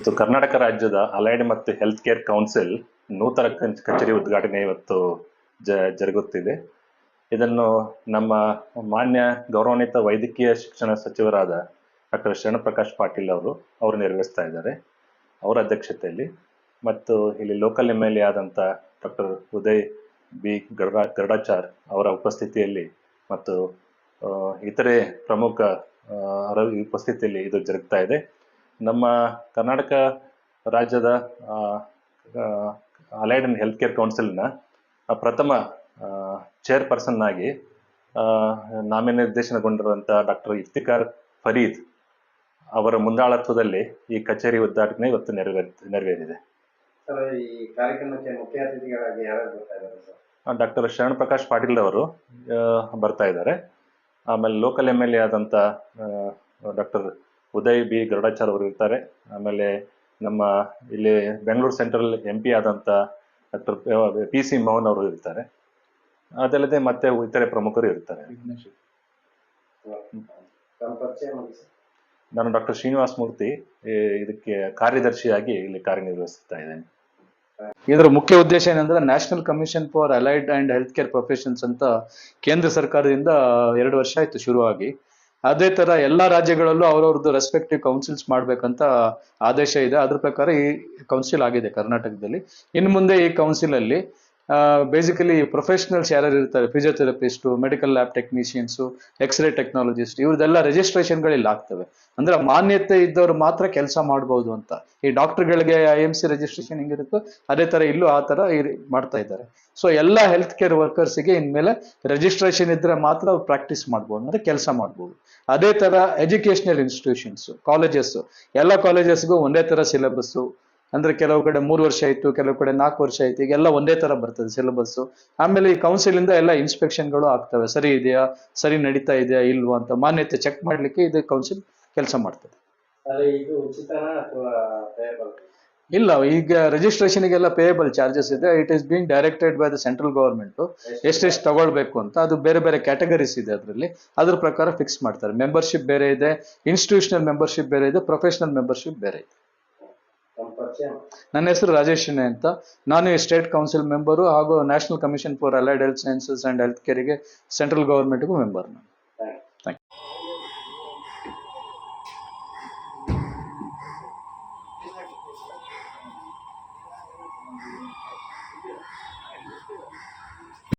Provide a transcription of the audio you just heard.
ಮತ್ತು ಕರ್ನಾಟಕ ರಾಜ್ಯದ ಅಲೈಡ್ ಮತ್ತು ಹೆಲ್ತ್ ಕೇರ್ ಕೌನ್ಸಿಲ್ ನೂತನ ಕಚ್- ಕಚೇರಿ ಉದ್ಘಾಟನೆ ಇವತ್ತು ಜ, ಜರುಗುತ್ತಿದೆ. ಇದನ್ನು ನಮ್ಮ ಮಾನ್ಯ ಗೌರವಾನ್ವಿತ ವೈದ್ಯಕೀಯ ಶಿಕ್ಷಣ ಸಚಿವರಾದ ಡಾಕ್ಟರ್ ಶರಣಪ್ರಕಾಶ್ ಪಾಟೀಲ್ ಅವರು ಅವರು ನಿರ್ವಹಿಸ್ತಾ ಇದ್ದಾರೆ ಅವರ ಅಧ್ಯಕ್ಷತೆಯಲ್ಲಿ. ಮತ್ತು ಇಲ್ಲಿ ಲೋಕಲ್ ಎಂ ಎಲ್ ಎ ಆದಂಥ ಡಾಕ್ಟರ್ ಉದಯ್ ಬಿ. ಗರುಡ ಗರುಡಾಚಾರ್ ಅವರ ಉಪಸ್ಥಿತಿಯಲ್ಲಿ ಮತ್ತು ಇತರೆ ಪ್ರಮುಖ ಉಪಸ್ಥಿತಿಯಲ್ಲಿ ಇದು ಜರುಗ್ತಾ ಇದೆ. ನಮ್ಮ ಕರ್ನಾಟಕ ರಾಜ್ಯದ ಅಲೈಡ್ ಅಂಡ್ ಹೆಲ್ತ್ ಕೇರ್ ಕೌನ್ಸಿಲ್ನ ಪ್ರಥಮ ಚೇರ್ಪರ್ಸನ್ ಆಗಿ ನಾಮ ನಾಮನಿರ್ದೇಶನಗೊಂಡಿರುವಂಥ ಡಾಕ್ಟರ್ ಇಫ್ತಿಕಾರ್ ಫರೀದ್ ಅವರ ಮುಂದಾಳತ್ವದಲ್ಲಿ ಈ ಕಚೇರಿ ಉದ್ಘಾಟನೆ ಇವತ್ತು ನೆರವೇರಿ ನೆರವೇರಿದೆ. ಸರ್ ಈ ಕಾರ್ಯಕ್ರಮಕ್ಕೆ ಮುಖ್ಯ ಅತಿಥಿಗಳಾಗಿ ಯಾರು ಬರ್ತಾ ಇದ್ದಾರೆ ಸರ್? ಡಾಕ್ಟರ್ ಶರಣ್ ಪ್ರಕಾಶ್ ಪಾಟೀಲ್ ಅವರು ಬರ್ತಾ ಇದ್ದಾರೆ. ಆಮೇಲೆ ಲೋಕಲ್ ಎಂ ಎಲ್ ಎ ಆದಂಥ ಡಾಕ್ಟರ್ ಉದಯ್ ಬಿ. ಗರುಡಾಚಾರ್ ಅವರು ಇರ್ತಾರೆ. ಆಮೇಲೆ ನಮ್ಮ ಇಲ್ಲಿ ಬೆಂಗಳೂರು ಸೆಂಟ್ರಲ್ ಎಂ ಪಿ ಆದಂಥ ಡಾಕ್ಟರ್ ಪಿ ಸಿ ಮೋಹನ್ ಅವರು ಇರ್ತಾರೆ. ಅದಲ್ಲದೆ ಮತ್ತೆ ಇತರೆ ಪ್ರಮುಖರು ಇರ್ತಾರೆ. ನಾನು ಡಾಕ್ಟರ್ ಶ್ರೀನಿವಾಸ ಮೂರ್ತಿ ಇದಕ್ಕೆ ಕಾರ್ಯದರ್ಶಿಯಾಗಿ ಇಲ್ಲಿ ಕಾರ್ಯನಿರ್ವಹಿಸುತ್ತಾ ಇದ್ದೇನೆ. ಇದರ ಮುಖ್ಯ ಉದ್ದೇಶ ಏನಂದ್ರೆ national commission for allied and health care professions ಅಂತ ಕೇಂದ್ರ ಸರ್ಕಾರದಿಂದ ಎರಡು ವರ್ಷ ಆಯ್ತು ಶುರುವಾಗಿ. ಅದೇ ತರ ಎಲ್ಲಾ ರಾಜ್ಯಗಳಲ್ಲೂ ಅವ್ರವ್ರದ್ದು ರೆಸ್ಪೆಕ್ಟಿವ್ ಕೌನ್ಸಿಲ್ಸ್ ಮಾಡ್ಬೇಕಂತ ಆದೇಶ ಇದೆ. ಅದ್ರ ಪ್ರಕಾರ ಈ ಕೌನ್ಸಿಲ್ ಆಗಿದೆ ಕರ್ನಾಟಕದಲ್ಲಿ. ಇನ್ನು ಮುಂದೆ ಈ ಕೌನ್ಸಿಲ್ ಅಲ್ಲಿ ಬೇಸಿಕಲಿ ಪ್ರೊಫೆಷನಲ್ಸ್ ಯಾರ್ಯಾರು ಇರ್ತಾರೆ? Physiotherapist medical lab technicians x-ray technologist ಇವ್ರದೆಲ್ಲ ರಿಜಿಸ್ಟ್ರೇಷನ್ಗಳು ಇಲ್ಲಿ ಆಗ್ತವೆ. ಅಂದ್ರೆ ಮಾನ್ಯತೆ ಇದ್ದವ್ರು ಮಾತ್ರ ಕೆಲಸ ಮಾಡ್ಬೋದು ಅಂತ. ಈ ಡಾಕ್ಟರ್ಗಳಿಗೆ ಐ ಎಂ ಸಿ ರಿಜಿಸ್ಟ್ರೇಷನ್ ಹೆಂಗಿರುತ್ತೋ ಅದೇ ತರ ಇಲ್ಲೂ ಆ ತರ ಮಾಡ್ತಾ ಇದ್ದಾರೆ. ಸೊ ಎಲ್ಲ ಹೆಲ್ತ್ ಕೇರ್ ವರ್ಕರ್ಸ್ಗೆ ಇನ್ಮೇಲೆ ರಿಜಿಸ್ಟ್ರೇಷನ್ ಇದ್ರೆ ಮಾತ್ರ ಅವ್ರು ಪ್ರಾಕ್ಟೀಸ್ ಮಾಡ್ಬೋದು, ಅಂದ್ರೆ ಕೆಲಸ ಮಾಡ್ಬೋದು. ಅದೇ ತರ ಎಜುಕೇಶನಲ್ ಇನ್ಸ್ಟಿಟ್ಯೂಷನ್ಸ್ ಕಾಲೇಜಸ್ ಎಲ್ಲ ಕಾಲೇಜಸ್ಗೂ ಒಂದೇ ತರ ಸಿಲೆಬಸ್ಸು ಅಂದ್ರೆ ಕೆಲವು ಕಡೆ ಮೂರು ವರ್ಷ ಆಯ್ತು ಕೆಲವು ಕಡೆ ನಾಲ್ಕು ವರ್ಷ ಆಯ್ತು ಈಗೆಲ್ಲ ಒಂದೇ ತರ ಬರ್ತದೆ ಸಿಲೆಬಸ್ ಆಮೇಲೆ ಈ ಕೌನ್ಸಿಲ್ ಇಂದ ಎಲ್ಲ ಇನ್ಸ್ಪೆಕ್ಷನ್ಗಳು ಆಗ್ತವೆ. ಸರಿ ಇದೆಯಾ? ಸರಿ ನಡೀತಾ ಇದೆಯಾ? ಇಲ್ವಾ ಅಂತ ಮಾನ್ಯತೆ ಚೆಕ್ ಮಾಡ್ಲಿಕ್ಕೆ ಇದು ಕೌನ್ಸಿಲ್ ಕೆಲಸ ಮಾಡ್ತದೆ. ಇಲ್ಲ ಈಗ ರಿಜಿಸ್ಟ್ರೇಷನ್ ಗೆಲ್ಲ ಪೇಯಬಲ್ ಚಾರ್ಜಸ್ ಇದೆ. It is being directed by the central government ಎಷ್ಟೆಷ್ಟು ತಗೊಳ್ಬೇಕು ಅಂತ ಅದು ಬೇರೆ ಬೇರೆ ಕ್ಯಾಟಗರೀಸ್ ಇದೆ ಅದರಲ್ಲಿ. ಅದ್ರ ಪ್ರಕಾರ ಫಿಕ್ಸ್ ಮಾಡ್ತಾರೆ. ಮೆಂಬರ್ಶಿಪ್ ಬೇರೆ ಇದೆ ಇನ್ಸ್ಟಿಟ್ಯೂಷನಲ್ ಮೆಂಬರ್ಶಿಪ್ ಬೇರೆ ಇದೆ ಪ್ರೊಫೆಷನಲ್ ಮೆಂಬರ್ಶಿಪ್ ಬೇರೆ ಇದೆ. ನನ್ನ ಹೆಸರು ರಾಜೇಶ್ ಶಿನೆ ಅಂತ. ನಾನು ಸ್ಟೇಟ್ ಕೌನ್ಸಿಲ್ ಮೆಂಬರು ಹಾಗೂ national commission for allied health sciences and health ಕೇರಿಗೆ central ಗವರ್ಮೆಂಟ್ಗೂ ಮೆಂಬರ್ ನಾನು.